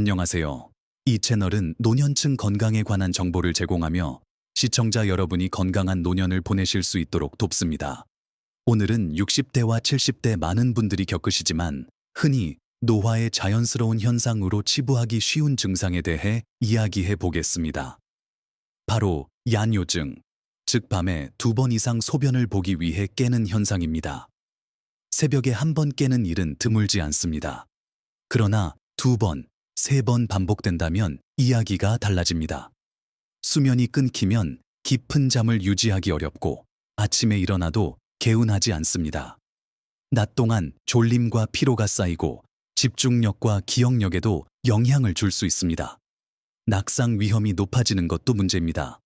안녕하세요. 이 채널은 노년층 건강에 관한 정보를 제공하며 시청자 여러분이 건강한 노년을 보내실 수 있도록 돕습니다. 오늘은 60대와 70대 많은 분들이 겪으시지만 흔히 노화의 자연스러운 현상으로 치부하기 쉬운 증상에 대해 이야기해 보겠습니다. 바로 얀요증, 즉 밤에 두 번 이상 소변을 보기 위해 깨는 현상입니다. 새벽에 한 번 깨는 일은 드물지 않습니다. 그러나 두 번, 세 번 반복된다면 이야기가 달라집니다. 수면이 끊기면 깊은 잠을 유지하기 어렵고 아침에 일어나도 개운하지 않습니다. 낮 동안 졸림과 피로가 쌓이고 집중력과 기억력에도 영향을 줄 수 있습니다. 낙상 위험이 높아지는 것도 문제입니다.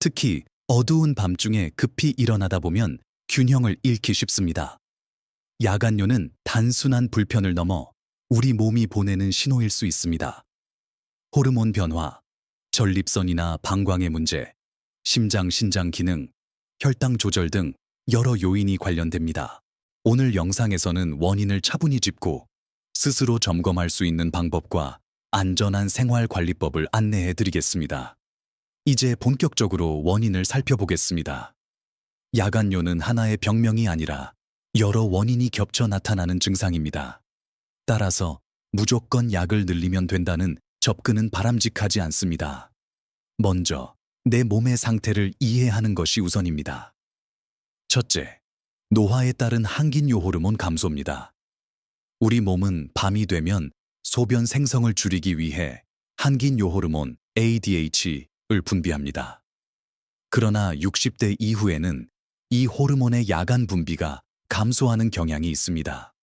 특히 어두운 밤중에 급히 일어나다 보면 균형을 잃기 쉽습니다. 야간요는 단순한 불편을 넘어 우리 몸이 보내는 신호일 수 있습니다. 호르몬 변화, 전립선이나 방광의 문제, 심장 신장 기능, 혈당 조절 등 여러 요인이 관련됩니다. 오늘 영상에서는 원인을 차분히 짚고 스스로 점검할 수 있는 방법과 안전한 생활 관리법을 안내해 드리겠습니다. 이제 본격적으로 원인을 살펴보겠습니다. 야간요는 하나의 병명이 아니라 여러 원인이 겹쳐 나타나는 증상입니다. 따라서 무조건 약을 늘리면 된다는 접근은 바람직하지 않습니다. 먼저 내 몸의 상태를 이해하는 것이 우선입니다. 첫째, 노화에 따른 항긴요 호르몬 감소입니다. 우리 몸은 밤이 되면 소변 생성을 줄이기 위해 항긴요 호르몬 ADH를 분비합니다. 그러나 60대 이후에는 이 호르몬의 야간 분비가 감소하는 경향이 있습니다.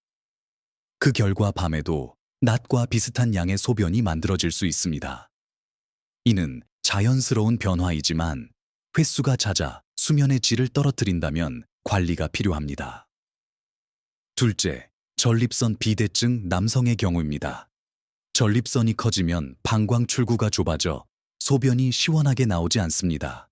그 결과 밤에도 낮과 비슷한 양의 소변이 만들어질 수 있습니다. 이는 자연스러운 변화이지만 횟수가 잦아 수면의 질을 떨어뜨린다면 관리가 필요합니다. 둘째, 전립선 비대증 남성의 경우입니다. 전립선이 커지면 방광 출구가 좁아져 소변이 시원하게 나오지 않습니다.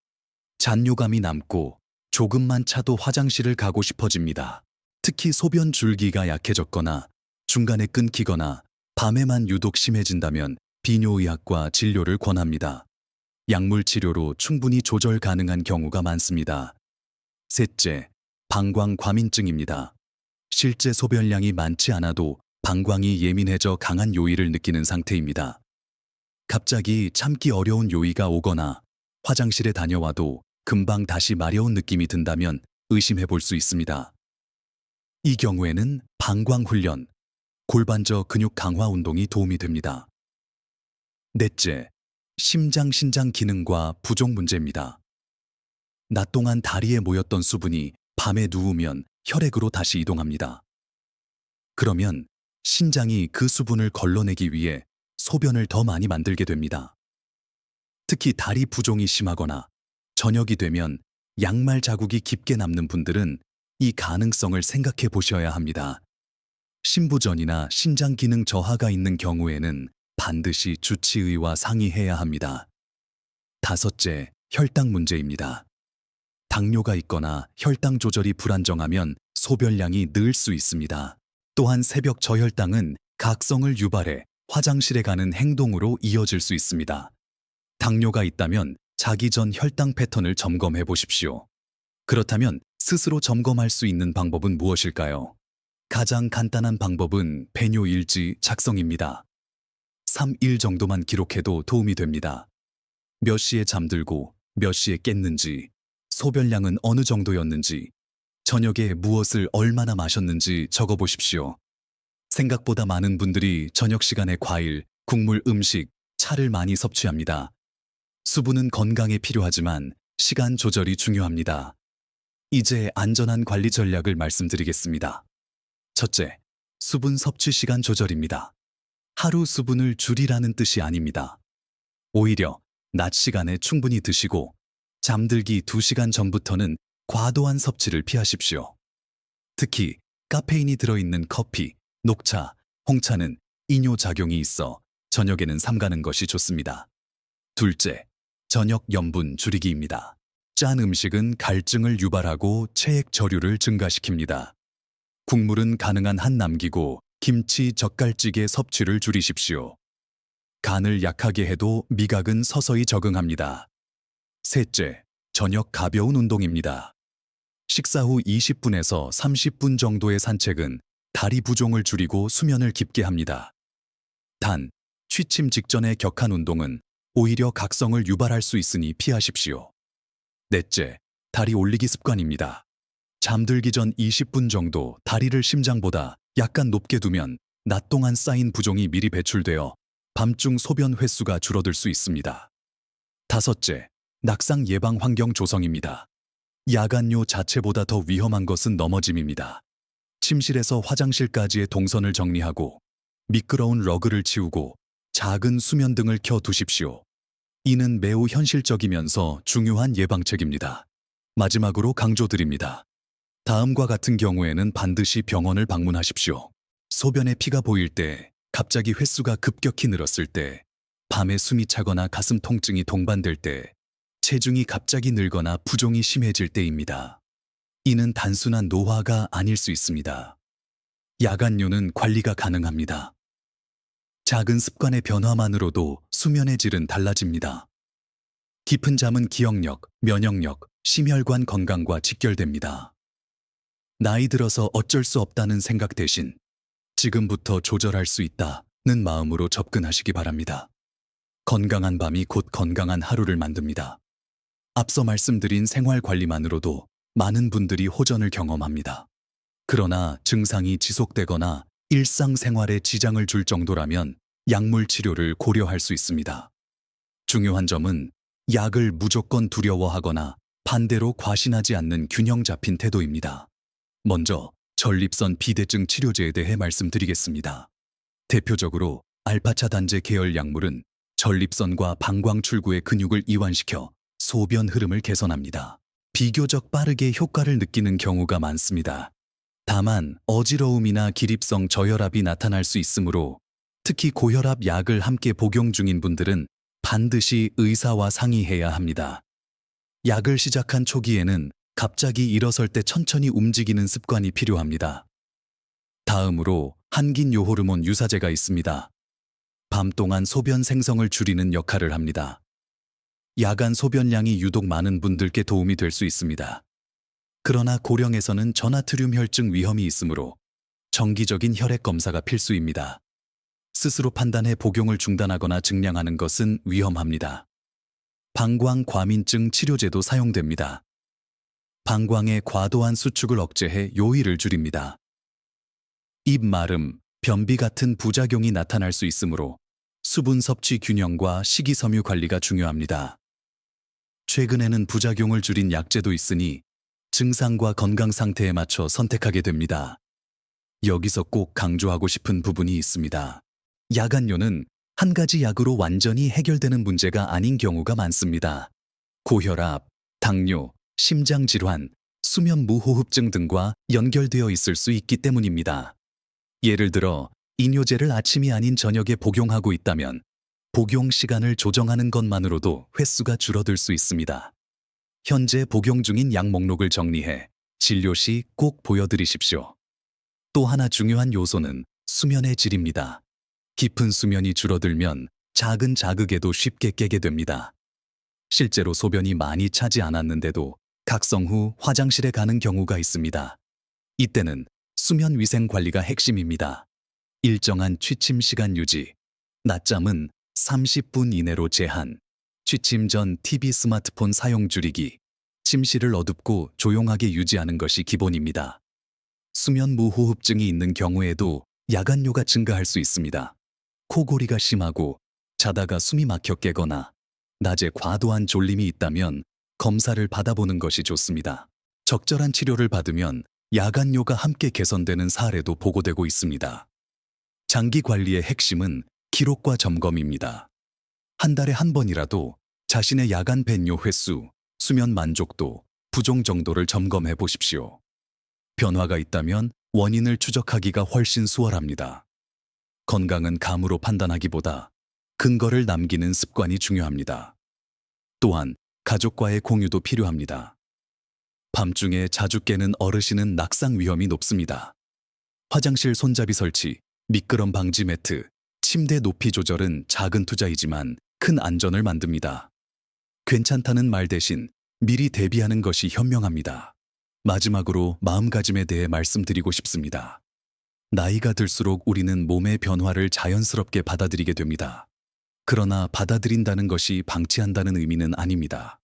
잔뇨감이 남고 조금만 차도 화장실을 가고 싶어집니다. 특히 소변 줄기가 약해졌거나 중간에 끊기거나 밤에만 유독 심해진다면 비뇨의학과 진료를 권합니다. 약물 치료로 충분히 조절 가능한 경우가 많습니다. 셋째, 방광 과민증입니다. 실제 소변량이 많지 않아도 방광이 예민해져 강한 요의를 느끼는 상태입니다. 갑자기 참기 어려운 요의가 오거나 화장실에 다녀와도 금방 다시 마려운 느낌이 든다면 의심해 볼 수 있습니다. 이 경우에는 방광 훈련, 골반저 근육 강화 운동이 도움이 됩니다. 넷째, 심장 신장 기능과 부종 문제입니다. 낮 동안 다리에 모였던 수분이 밤에 누우면 혈액으로 다시 이동합니다. 그러면 신장이 그 수분을 걸러내기 위해 소변을 더 많이 만들게 됩니다. 특히 다리 부종이 심하거나 저녁이 되면 양말 자국이 깊게 남는 분들은 이 가능성을 생각해 보셔야 합니다. 신부전이나 신장 기능 저하가 있는 경우에는 반드시 주치의와 상의해야 합니다. 다섯째, 혈당 문제입니다. 당뇨가 있거나 혈당 조절이 불안정하면 소변량이 늘 수 있습니다. 또한 새벽 저혈당은 각성을 유발해 화장실에 가는 행동으로 이어질 수 있습니다. 당뇨가 있다면 자기 전 혈당 패턴을 점검해 보십시오. 그렇다면 스스로 점검할 수 있는 방법은 무엇일까요? 가장 간단한 방법은 배뇨 일지 작성입니다. 3일 정도만 기록해도 도움이 됩니다. 몇 시에 잠들고 몇 시에 깼는지, 소변량은 어느 정도였는지, 저녁에 무엇을 얼마나 마셨는지 적어 보십시오. 생각보다 많은 분들이 저녁 시간에 과일, 국물 음식, 차를 많이 섭취합니다. 수분은 건강에 필요하지만 시간 조절이 중요합니다. 이제 안전한 관리 전략을 말씀드리겠습니다. 첫째, 수분 섭취 시간 조절입니다. 하루 수분을 줄이라는 뜻이 아닙니다. 오히려 낮 시간에 충분히 드시고 잠들기 2시간 전부터는 과도한 섭취를 피하십시오. 특히 카페인이 들어있는 커피, 녹차, 홍차는 이뇨 작용이 있어 저녁에는 삼가는 것이 좋습니다. 둘째, 저녁 염분 줄이기입니다. 짠 음식은 갈증을 유발하고 체액 저류를 증가시킵니다. 국물은 가능한 한 남기고 김치, 젓갈찌개 섭취를 줄이십시오. 간을 약하게 해도 미각은 서서히 적응합니다. 셋째, 저녁 가벼운 운동입니다. 식사 후 20분에서 30분 정도의 산책은 다리 부종을 줄이고 수면을 깊게 합니다. 단, 취침 직전의 격한 운동은 오히려 각성을 유발할 수 있으니 피하십시오. 넷째, 다리 올리기 습관입니다. 잠들기 전 20분 정도 다리를 심장보다 약간 높게 두면 낮 동안 쌓인 부종이 미리 배출되어 밤중 소변 횟수가 줄어들 수 있습니다. 다섯째, 낙상 예방 환경 조성입니다. 야간요 자체보다 더 위험한 것은 넘어짐입니다. 침실에서 화장실까지의 동선을 정리하고 미끄러운 러그를 치우고 작은 수면 등을 켜 두십시오. 이는 매우 현실적이면서 중요한 예방책입니다. 마지막으로 강조드립니다. 다음과 같은 경우에는 반드시 병원을 방문하십시오. 소변에 피가 보일 때, 갑자기 횟수가 급격히 늘었을 때, 밤에 숨이 차거나 가슴 통증이 동반될 때, 체중이 갑자기 늘거나 부종이 심해질 때입니다. 이는 단순한 노화가 아닐 수 있습니다. 야간요는 관리가 가능합니다. 작은 습관의 변화만으로도 수면의 질은 달라집니다. 깊은 잠은 기억력, 면역력, 심혈관 건강과 직결됩니다. 나이 들어서 어쩔 수 없다는 생각 대신 지금부터 조절할 수 있다는 마음으로 접근하시기 바랍니다. 건강한 밤이 곧 건강한 하루를 만듭니다. 앞서 말씀드린 생활 관리만으로도 많은 분들이 호전을 경험합니다. 그러나 증상이 지속되거나 일상생활에 지장을 줄 정도라면 약물 치료를 고려할 수 있습니다. 중요한 점은 약을 무조건 두려워하거나 반대로 과신하지 않는 균형 잡힌 태도입니다. 먼저 전립선 비대증 치료제에 대해 말씀드리겠습니다. 대표적으로 알파차 단제 계열 약물은 전립선과 방광 출구의 근육을 이완시켜 소변 흐름을 개선합니다. 비교적 빠르게 효과를 느끼는 경우가 많습니다. 다만 어지러움이나 기립성 저혈압이 나타날 수 있으므로 특히 고혈압 약을 함께 복용 중인 분들은 반드시 의사와 상의해야 합니다. 약을 시작한 초기에는 갑자기 일어설 때 천천히 움직이는 습관이 필요합니다. 다음으로 한긴 요 호르몬 유사제가 있습니다. 밤 동안 소변 생성을 줄이는 역할을 합니다. 야간 소변량이 유독 많은 분들께 도움이 될 수 있습니다. 그러나 고령에서는 전하트륨 혈증 위험이 있으므로 정기적인 혈액 검사가 필수입니다. 스스로 판단해 복용을 중단하거나 증량하는 것은 위험합니다. 방광 과민증 치료제도 사용됩니다. 방광의 과도한 수축을 억제해 요일을 줄입니다. 입 마름, 변비 같은 부작용이 나타날 수 있으므로 수분 섭취 균형과 식이섬유 관리가 중요합니다. 최근에는 부작용을 줄인 약제도 있으니 증상과 건강 상태에 맞춰 선택하게 됩니다. 여기서 꼭 강조하고 싶은 부분이 있습니다. 야간요는 한 가지 약으로 완전히 해결되는 문제가 아닌 경우가 많습니다. 고혈압, 당뇨, 심장 질환, 수면 무호흡증 등과 연결되어 있을 수 있기 때문입니다. 예를 들어 이뇨제를 아침이 아닌 저녁에 복용하고 있다면 복용 시간을 조정하는 것만으로도 횟수가 줄어들 수 있습니다. 현재 복용 중인 약 목록을 정리해 진료 시 꼭 보여드리십시오. 또 하나 중요한 요소는 수면의 질입니다. 깊은 수면이 줄어들면 작은 자극에도 쉽게 깨게 됩니다. 실제로 소변이 많이 차지 않았는데도 각성 후 화장실에 가는 경우가 있습니다. 이때는 수면 위생 관리가 핵심입니다. 일정한 취침 시간 유지, 낮잠은 30분 이내로 제한, 취침 전 TV 스마트폰 사용 줄이기, 침실을 어둡고 조용하게 유지하는 것이 기본입니다. 수면 무호흡증이 있는 경우에도 야간요가 증가할 수 있습니다. 코골이가 심하고 자다가 숨이 막혀 깨거나 낮에 과도한 졸림이 있다면 검사를 받아보는 것이 좋습니다. 적절한 치료를 받으면 야간요가 함께 개선되는 사례도 보고되고 있습니다. 장기 관리의 핵심은 기록과 점검입니다. 한 달에 한 번이라도 자신의 야간 벤요 횟수, 수면 만족도, 부종 정도를 점검해 보십시오. 변화가 있다면 원인을 추적하기가 훨씬 수월합니다. 건강은 감으로 판단하기보다 근거를 남기는 습관이 중요합니다. 또한 가족과의 공유도 필요합니다. 밤중에 자주 깨는 어르신은 낙상 위험이 높습니다. 화장실 손잡이 설치, 미끄럼 방지 매트, 침대 높이 조절은 작은 투자이지만 큰 안전을 만듭니다. 괜찮다는 말 대신 미리 대비하는 것이 현명합니다. 마지막으로 마음가짐에 대해 말씀드리고 싶습니다. 나이가 들수록 우리는 몸의 변화를 자연스럽게 받아들이게 됩니다. 그러나 받아들인다는 것이 방치한다는 의미는 아닙니다.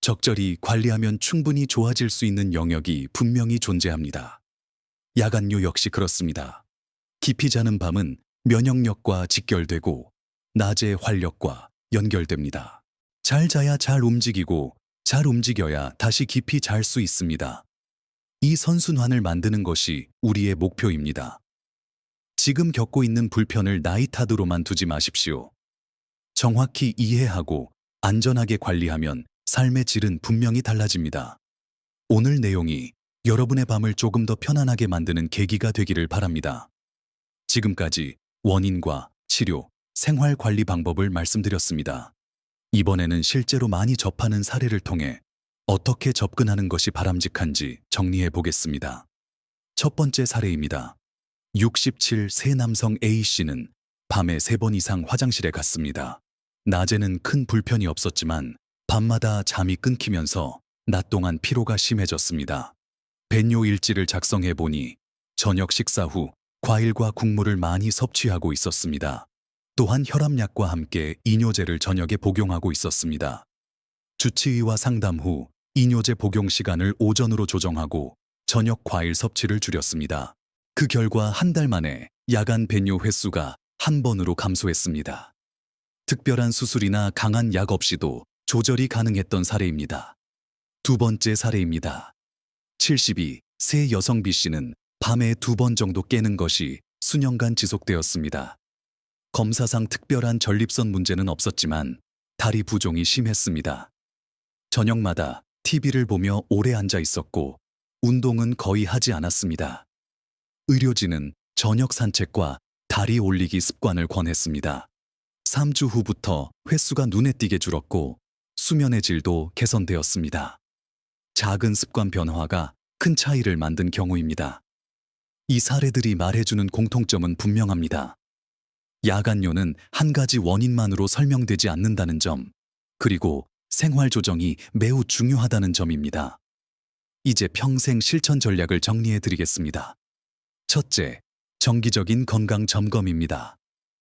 적절히 관리하면 충분히 좋아질 수 있는 영역이 분명히 존재합니다. 야간요 역시 그렇습니다. 깊이 자는 밤은 면역력과 직결되고 낮의 활력과 연결됩니다. 잘 자야 잘 움직이고 잘 움직여야 다시 깊이 잘 수 있습니다. 이 선순환을 만드는 것이 우리의 목표입니다. 지금 겪고 있는 불편을 나이 탓으로만 두지 마십시오. 정확히 이해하고 안전하게 관리하면 삶의 질은 분명히 달라집니다. 오늘 내용이 여러분의 밤을 조금 더 편안하게 만드는 계기가 되기를 바랍니다. 지금까지 원인과 치료, 생활 관리 방법을 말씀드렸습니다. 이번에는 실제로 많이 접하는 사례를 통해 어떻게 접근하는 것이 바람직한지 정리해 보겠습니다. 첫 번째 사례입니다. 67세 남성 A씨는 밤에 세 번 이상 화장실에 갔습니다. 낮에는 큰 불편이 없었지만 밤마다 잠이 끊기면서 낮 동안 피로가 심해졌습니다. 벤요 일지를 작성해 보니 저녁 식사 후 과일과 국물을 많이 섭취하고 있었습니다. 또한 혈압약과 함께 이뇨제를 저녁에 복용하고 있었습니다. 주치의와 상담 후 이뇨제 복용 시간을 오전으로 조정하고 저녁 과일 섭취를 줄였습니다. 그 결과 한 달 만에 야간 배뇨 횟수가 한 번으로 감소했습니다. 특별한 수술이나 강한 약 없이도 조절이 가능했던 사례입니다. 두 번째 사례입니다. 72 세 여성 B 씨는 밤에 두 번 정도 깨는 것이 수년간 지속되었습니다. 검사상 특별한 전립선 문제는 없었지만 다리 부종이 심했습니다. 저녁마다 TV를 보며 오래 앉아 있었고 운동은 거의 하지 않았습니다. 의료진은 저녁 산책과 다리 올리기 습관을 권했습니다. 3주 후부터 횟수가 눈에 띄게 줄었고 수면의 질도 개선되었습니다. 작은 습관 변화가 큰 차이를 만든 경우입니다. 이 사례들이 말해주는 공통점은 분명합니다. 야간요는 한 가지 원인만으로 설명되지 않는다는 점, 그리고 생활 조정이 매우 중요하다는 점입니다. 이제 평생 실천 전략을 정리해 드리겠습니다. 첫째, 정기적인 건강 점검입니다.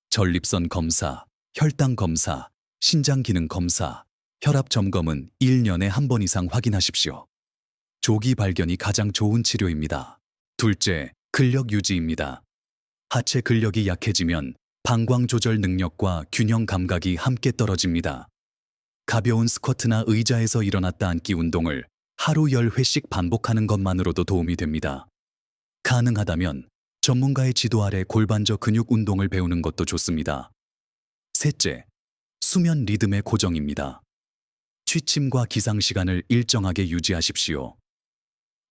전립선 검사, 혈당 검사, 신장 기능 검사, 혈압 점검은 1년에 한 번 이상 확인하십시오. 조기 발견이 가장 좋은 치료입니다. 둘째, 근력 유지입니다. 하체 근력이 약해지면 방광 조절 능력과 균형 감각이 함께 떨어집니다. 가벼운 스쿼트나 의자에서 일어났다 앉기 운동을 하루 10회씩 반복하는 것만으로도 도움이 됩니다. 가능하다면 전문가의 지도 아래 골반저 근육 운동을 배우는 것도 좋습니다. 셋째, 수면 리듬의 고정입니다. 취침과 기상 시간을 일정하게 유지하십시오.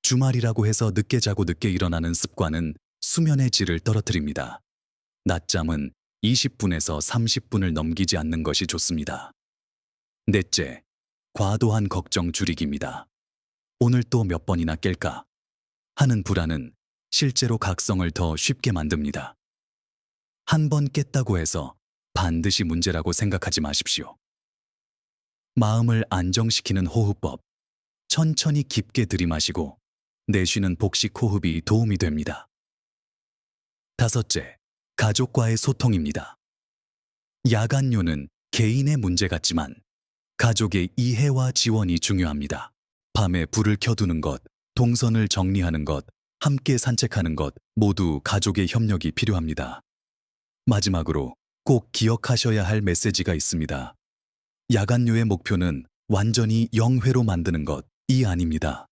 주말이라고 해서 늦게 자고 늦게 일어나는 습관은 수면의 질을 떨어뜨립니다. 낮잠은 20분에서 30분을 넘기지 않는 것이 좋습니다. 넷째, 과도한 걱정 줄이기입니다. 오늘 또 몇 번이나 깰까? 하는 불안은 실제로 각성을 더 쉽게 만듭니다. 한 번 깼다고 해서 반드시 문제라고 생각하지 마십시오. 마음을 안정시키는 호흡법. 천천히 깊게 들이마시고 내쉬는 복식 호흡이 도움이 됩니다. 다섯째, 가족과의 소통입니다. 야간요는 개인의 문제 같지만 가족의 이해와 지원이 중요합니다. 밤에 불을 켜두는 것, 동선을 정리하는 것, 함께 산책하는 것 모두 가족의 협력이 필요합니다. 마지막으로 꼭 기억하셔야 할 메시지가 있습니다. 야간요의 목표는 완전히 영회로 만드는 것이 아닙니다.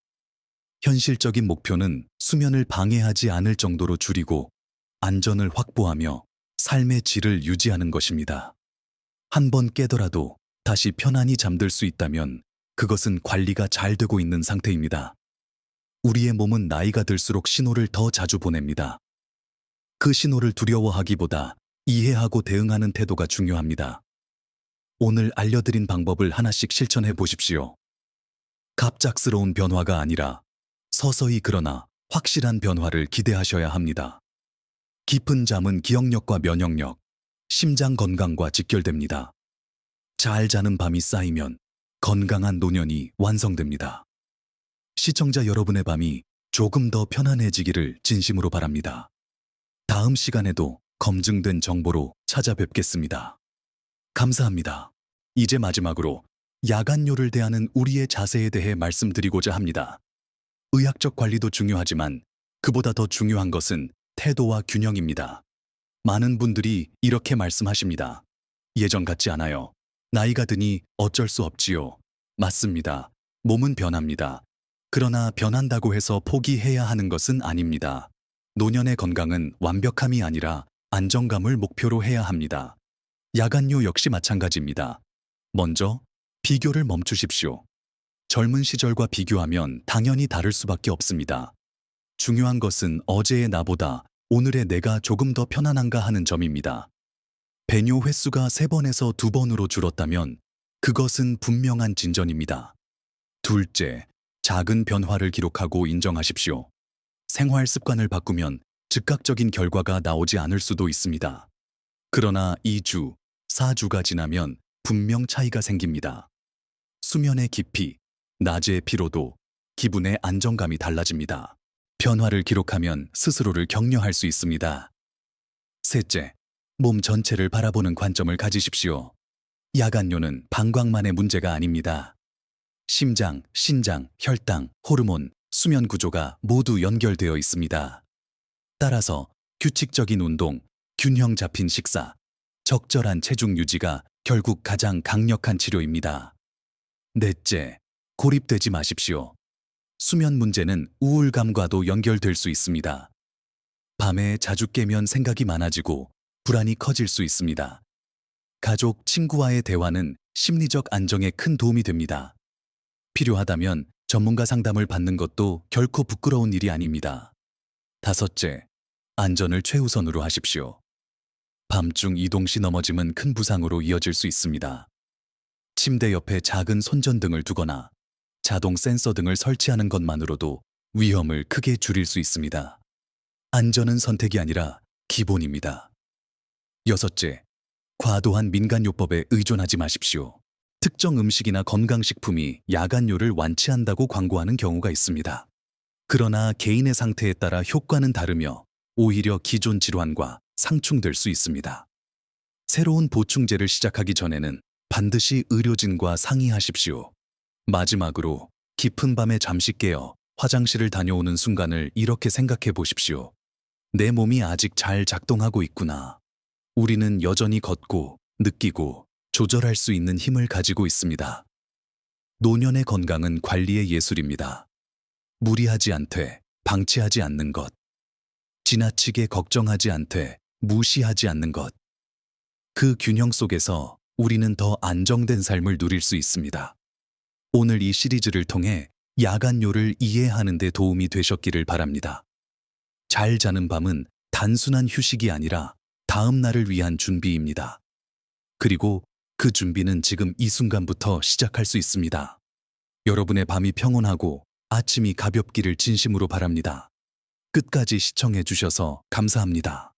현실적인 목표는 수면을 방해하지 않을 정도로 줄이고 안전을 확보하며 삶의 질을 유지하는 것입니다. 한 번 깨더라도 다시 편안히 잠들 수 있다면 그것은 관리가 잘 되고 있는 상태입니다. 우리의 몸은 나이가 들수록 신호를 더 자주 보냅니다. 그 신호를 두려워하기보다 이해하고 대응하는 태도가 중요합니다. 오늘 알려드린 방법을 하나씩 실천해 보십시오. 갑작스러운 변화가 아니라 서서히 그러나 확실한 변화를 기대하셔야 합니다. 깊은 잠은 기억력과 면역력, 심장 건강과 직결됩니다. 잘 자는 밤이 쌓이면 건강한 노년이 완성됩니다. 시청자 여러분의 밤이 조금 더 편안해지기를 진심으로 바랍니다. 다음 시간에도 검증된 정보로 찾아뵙겠습니다. 감사합니다. 이제 마지막으로 야간요를 대하는 우리의 자세에 대해 말씀드리고자 합니다. 의학적 관리도 중요하지만 그보다 더 중요한 것은 태도와 균형입니다. 많은 분들이 이렇게 말씀하십니다. 예전 같지 않아요. 나이가 드니 어쩔 수 없지요. 맞습니다. 몸은 변합니다. 그러나 변한다고 해서 포기해야 하는 것은 아닙니다. 노년의 건강은 완벽함이 아니라 안정감을 목표로 해야 합니다. 야간요 역시 마찬가지입니다. 먼저 비교를 멈추십시오. 젊은 시절과 비교하면 당연히 다를 수밖에 없습니다. 중요한 것은 어제의 나보다 오늘의 내가 조금 더 편안한가 하는 점입니다. 배뇨 횟수가 3번에서 2번으로 줄었다면 그것은 분명한 진전입니다. 둘째, 작은 변화를 기록하고 인정하십시오. 생활 습관을 바꾸면 즉각적인 결과가 나오지 않을 수도 있습니다. 그러나 2주, 4주가 지나면 분명 차이가 생깁니다. 수면의 깊이, 낮의 피로도, 기분의 안정감이 달라집니다. 변화를 기록하면 스스로를 격려할 수 있습니다. 셋째, 몸 전체를 바라보는 관점을 가지십시오. 야간요는 방광만의 문제가 아닙니다. 심장, 신장, 혈당, 호르몬, 수면 구조가 모두 연결되어 있습니다. 따라서 규칙적인 운동, 균형 잡힌 식사, 적절한 체중 유지가 결국 가장 강력한 치료입니다. 넷째, 고립되지 마십시오. 수면 문제는 우울감과도 연결될 수 있습니다. 밤에 자주 깨면 생각이 많아지고 불안이 커질 수 있습니다. 가족, 친구와의 대화는 심리적 안정에 큰 도움이 됩니다. 필요하다면 전문가 상담을 받는 것도 결코 부끄러운 일이 아닙니다. 다섯째, 안전을 최우선으로 하십시오. 밤중 이동 시 넘어짐은 큰 부상으로 이어질 수 있습니다. 침대 옆에 작은 손전등을 두거나 자동 센서 등을 설치하는 것만으로도 위험을 크게 줄일 수 있습니다. 안전은 선택이 아니라 기본입니다. 여섯째, 과도한 민간요법에 의존하지 마십시오. 특정 음식이나 건강식품이 야간요를 완치한다고 광고하는 경우가 있습니다. 그러나 개인의 상태에 따라 효과는 다르며 오히려 기존 질환과 상충될 수 있습니다. 새로운 보충제를 시작하기 전에는 반드시 의료진과 상의하십시오. 마지막으로 깊은 밤에 잠시 깨어 화장실을 다녀오는 순간을 이렇게 생각해 보십시오. 내 몸이 아직 잘 작동하고 있구나. 우리는 여전히 걷고, 느끼고, 조절할 수 있는 힘을 가지고 있습니다. 노년의 건강은 관리의 예술입니다. 무리하지 않되, 방치하지 않는 것. 지나치게 걱정하지 않되, 무시하지 않는 것. 그 균형 속에서 우리는 더 안정된 삶을 누릴 수 있습니다. 오늘 이 시리즈를 통해 야간요를 이해하는 데 도움이 되셨기를 바랍니다. 잘 자는 밤은 단순한 휴식이 아니라 다음 날을 위한 준비입니다. 그리고 그 준비는 지금 이 순간부터 시작할 수 있습니다. 여러분의 밤이 평온하고 아침이 가볍기를 진심으로 바랍니다. 끝까지 시청해 주셔서 감사합니다.